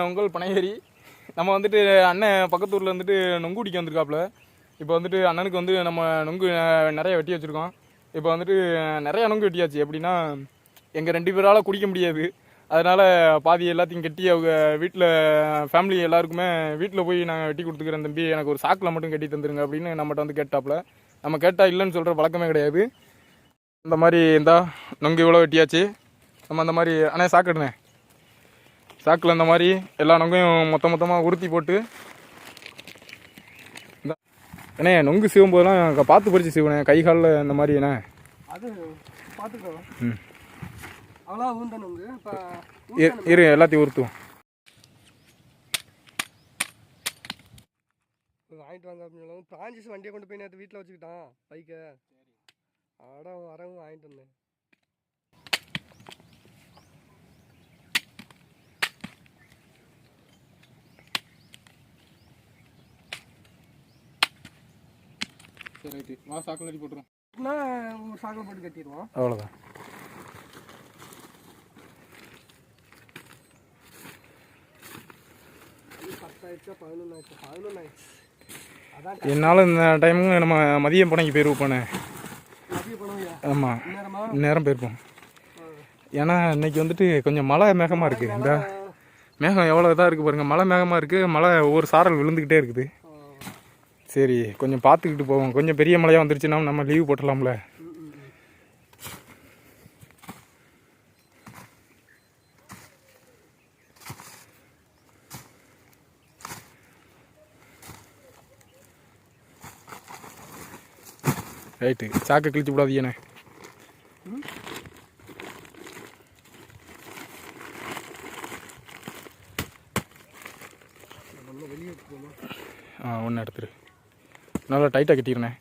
உங்கள் பனையேரி. நம்ம வந்துட்டு அண்ணன் பக்கத்து ஊரில் வந்துட்டு நொங்கு குடிக்க வந்திருக்காப்புல இப்போ வந்துட்டு அண்ணனுக்கு வந்து நம்ம நொங்கு நிறைய வெட்டி வச்சுருக்கோம். இப்போ வந்துட்டு நிறையா நிறைய நொங்கு வெட்டியாச்சு. எப்படின்னா எங்கள் ரெண்டு பேரால் குடிக்க முடியாது. அதனால் பாதி எல்லாத்தையும் கட்டி அவங்க வீட்டில் ஃபேமிலி எல்லாருக்குமே வீட்டில் போய் நாங்கள் வெட்டி கொடுத்துக்கிறேன் தம்பி. எனக்கு ஒரு சாக்கில் மட்டும் கட்டி தந்துருங்க அப்படின்னு நம்மகிட்ட வந்து கேட்டாப்புல நம்ம கேட்டால் இல்லைன்னு சொல்கிற பழக்கமே கிடையாது. இந்த மாதிரி இருந்தால் நொங்கு இவ்வளோ வெட்டியாச்சு. நம்ம அந்த மாதிரி அண்ணே சாக்கிடுண்ணே சாக்கில் இந்த மாதிரி எல்லா நொங்கையும் மொத்த மொத்தமாக உருத்தி போட்டு அண்ணே நொங்கு சீவும் போதெல்லாம் பார்த்து பறித்து சீவனே கை காலில் இந்த மாதிரி அண்ணே அது பார்த்துக்கோ ம். அவ்வளோ ஊந்தணுங்க இப்போ இரு- இரு எல்லாத்தையும் உருத்துவோம். வாங்கிட்டு வாங்க அப்படின்னு பிரான்சிஸ் வண்டியை கொண்டு போய் நேற்று வீட்டில் வச்சுக்கிட்டான் பைக்கை. அட வரவும் வாங்கிட்டு வந்தேன். சரி ரைட்டு வா சாக்கில் கட்டி போட்டுரும். நான் ஒரு சாக்கில் போட்டு கட்டிடுவோம். அவ்வளோதான் என்னால் இந்த டைமுக்கு நம்ம மதியம் மதிய பணம் ஆமாம் நேரமா நேரம் போயிருப்போம். ஏன்னா இன்னைக்கு வந்துட்டு கொஞ்சம் மழை மேகமாக இருக்குது இந்த மேகம் எவ்வளோ இதாக இருக்குது பாருங்கள் மழை மேகமாக இருக்குது மழை ஒவ்வொரு சாரல் விழுந்துக்கிட்டே இருக்குது. சரி கொஞ்சம் பார்த்துக்கிட்டு போவோம். கொஞ்சம் பெரிய மழையாக வந்துருச்சுன்னா நம்ம லீவ் போட்டலாம்ல ரைட்டு சாக்கை கிழிச்சு விடாதீங்கண்ணே ஆ ஒன்று எடுத்துரு. நல்லா டைட்டாக கட்டிடுறேன்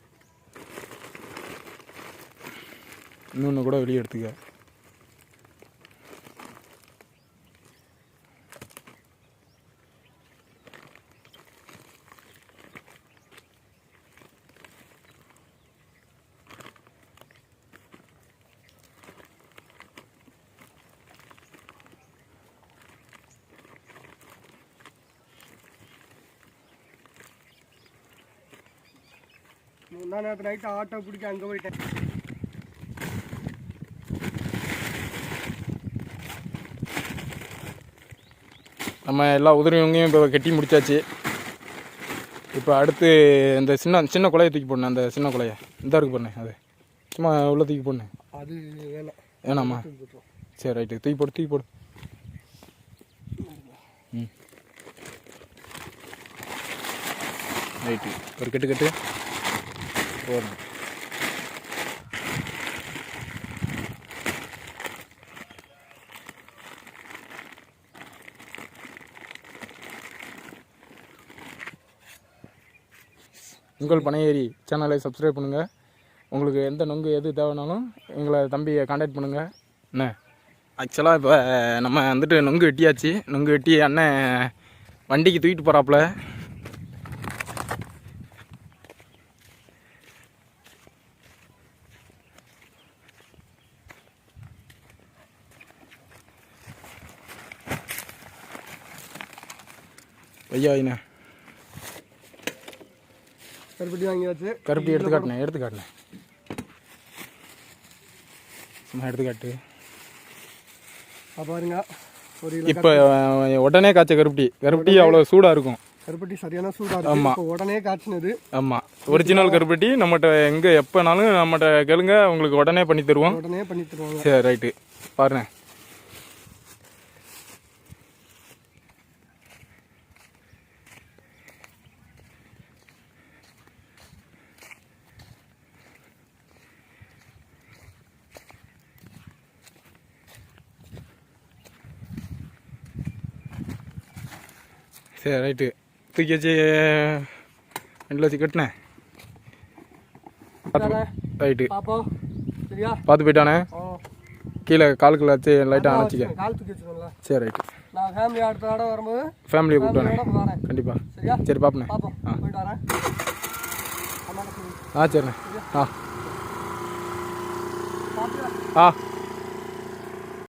இன்னொன்று கூட வெளியே எடுத்துக்க. நான் நேற்று நைட்டு ஆட்டோ பிடிக்க அங்கே போயிட்டேன் நம்ம எல்லா உதிரிவங்கையும் இப்போ கட்டி முடிச்சாச்சு. இப்போ அடுத்து இந்த சின்ன சின்ன குலையை தூக்கி போடணும் அந்த சின்ன குலையை. இந்த இருக்கு பண்ணு அது. சும்மா உள்ள தூக்கி போடணு அது வேணாம். சரி ரைட்டு. தூக்கி போடு தூக்கி போடு. ம். ரைட்டு. ஒரு கட்டு கட்டு. போதும் உங்கள் பனையேரி சேனலை சப்ஸ்கிரைப் பண்ணுங்கள் உங்களுக்கு எந்த நொங்கு எது தேவைனாலும் எங்களை தம்பியை காண்டாக்ட் பண்ணுங்கள் என்ன ஆக்சுவலாக இப்போ நம்ம வந்துட்டு நொங்கு வெட்டியாச்சு. நொங்கு வெட்டி அண்ணன் வண்டிக்கு தூக்கிட்டு போகிறாப்புல ஐயா ஐயா கருப்பட்டி வாங்கியாச்சு. கருப்பட்டி எடுத்து காட்டினேன் எடுத்து காட்டினேன் சும்மா எடுத்து காட்டு. பாருங்க. ஒரு இப்போ உடனே காய்ச்ச கருப்பட்டி. கருப்பட்டி அவ்வளோ சூடாக இருக்கும். கருப்பட்டி சரியான சூடாக இருக்கு. இப்போ உடனே காய்ச்சினது. ஆமாம் ஒரிஜினல் கருப்பட்டி. நம்மகிட்ட எங்கே எப்போனாலும் நம்மகிட்ட கேளுங்க. உங்களுக்கு உடனே பண்ணி தருவோம். உடனே பண்ணி தருவாங்க. சரி ரைட்டு. பாருங்க சரி ரைட்டு. தூக்கி வச்சு ரெண்டு வச்சு கட்டினேன். ரைட்டு. பார்த்து போயிட்டானே? கீழே காலுக்குள்ள வச்சு லைட்டாக அணைச்சிக்க. சரி ரைட்டு. நான் ஃபேமிலி அடுத்த தடவை வரும்போது ஃபேமிலியை வரேன். கண்டிப்பாக சரியா? சரி சொல்லு ஆ. சரிண்ணே. ஆ. ஆ.